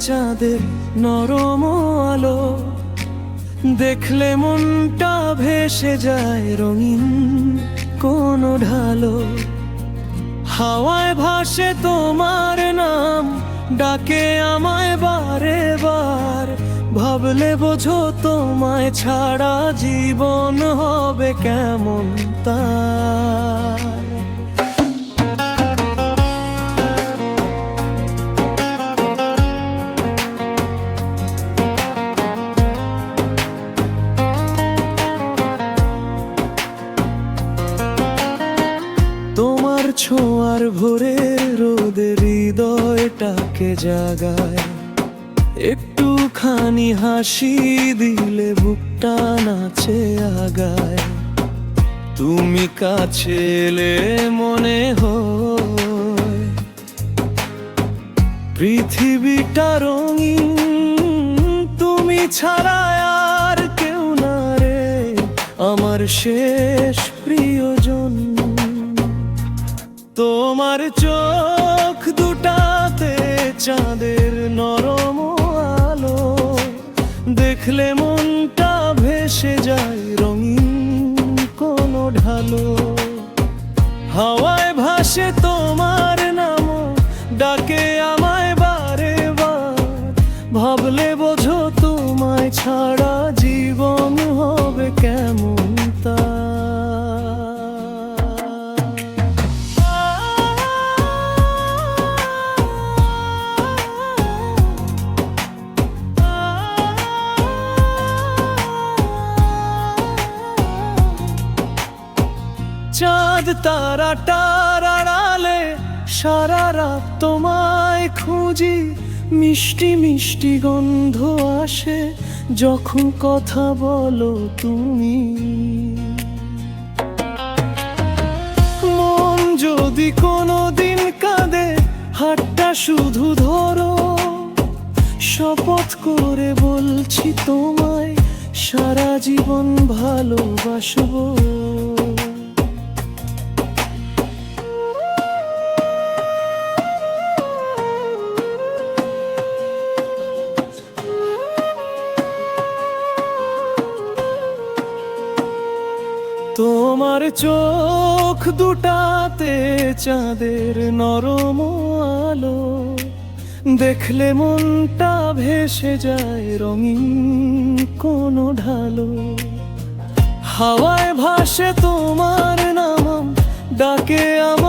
চাঁদের নরম আলো। দেখলে মনটা ভেসে যায় রঙিন কোন ঢালো। হাওয়ায় ভাসে তোমার নাম, ডাকে আমায় বারে বার। ভাবলে বোঝো তোমায় ছাড়া জীবন হবে কেমন তার। তোমার ছোঁয়ার ভোরে রোদে হৃদয়টাকে জাগায়। একটুখানি হাসি দিলে বুকটা নাচে আগায়। তুমি কাছে এলে মনে হয় পৃথিবীটা রঙিন, তুমি ছাড়া আর কেউ না রে। আমার শেষ প্রিয়জন। তোমার চোখ দুটাতে চাঁদের নরম আলো। দেখলে মনটা ভেসে যায় রঙিন কোনো ঢালো। হাওয়ায় ভাসে তোমার চাঁদ তারা টারালে সারা রাত তোমায় খুঁজি, মিষ্টি মিষ্টি গন্ধ আসে, যখন কথা বলো তুমি। মন যদি কোনো দিন কাঁদে, হাতটা শুধু ধরো। শপথ করে বলছি তোমায়, সারা জীবন ভালোবাসবো। তোমার চোখ দুটাতে চাঁদের নরম আলো। দেখলে মনটা ভেসে যায় রঙিন কোন ঢালো। হাওয়ায় ভাসে তোমার নাম ডাকে আমায়